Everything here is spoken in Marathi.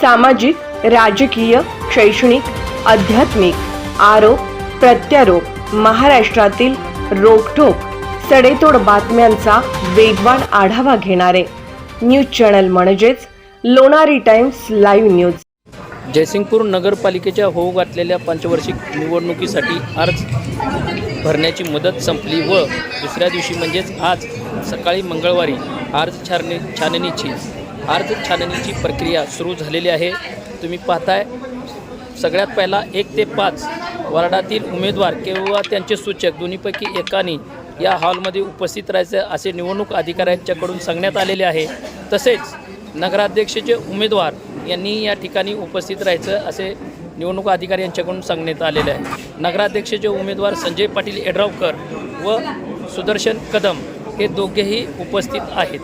सामाजिक राजकीय शैक्षणिक आध्यात्मिक आरोप प्रत्यारोप महाराष्ट्रातील रोखोक सडेतोड बातम्यांचा वेगवान आढावा घेणारे न्यूज चॅनल म्हणजेच Lonari Times live news. Jaysingpur नगरपालिकेच्या होऊ घातलेल्या पंचवार्षिक निवडणुकीसाठी अर्ज भरण्याची मुदत संपली व दुसऱ्या दिवशी म्हणजेच आज सकाळी मंगळवारी अर्ज छाननी छाननीची अर्ज छाननीची प्रक्रिया सुरू झालेली आहे. तुम्ही पाहताय सगळ्यात पहिला एक ते पाच वार्डातील उमेदवार किंवा त्यांचे सूचक दोन्हीपैकी एकाने या हॉलमध्ये उपस्थित राहायचं असे निवडणूक अधिकाऱ्यांच्याकडून सांगण्यात आलेले आहे. तसेच नगराध्यक्षाचे उमेदवार यांनी या ठिकाणी उपस्थित राहायचं असे निवडणूक अधिकारी यांच्याकडून सांगण्यात आलेले आहे. नगराध्यक्षाचे उमेदवार संजय पाटील येड्रावकर व सुदर्शन कदम हे दोघेही उपस्थित आहेत.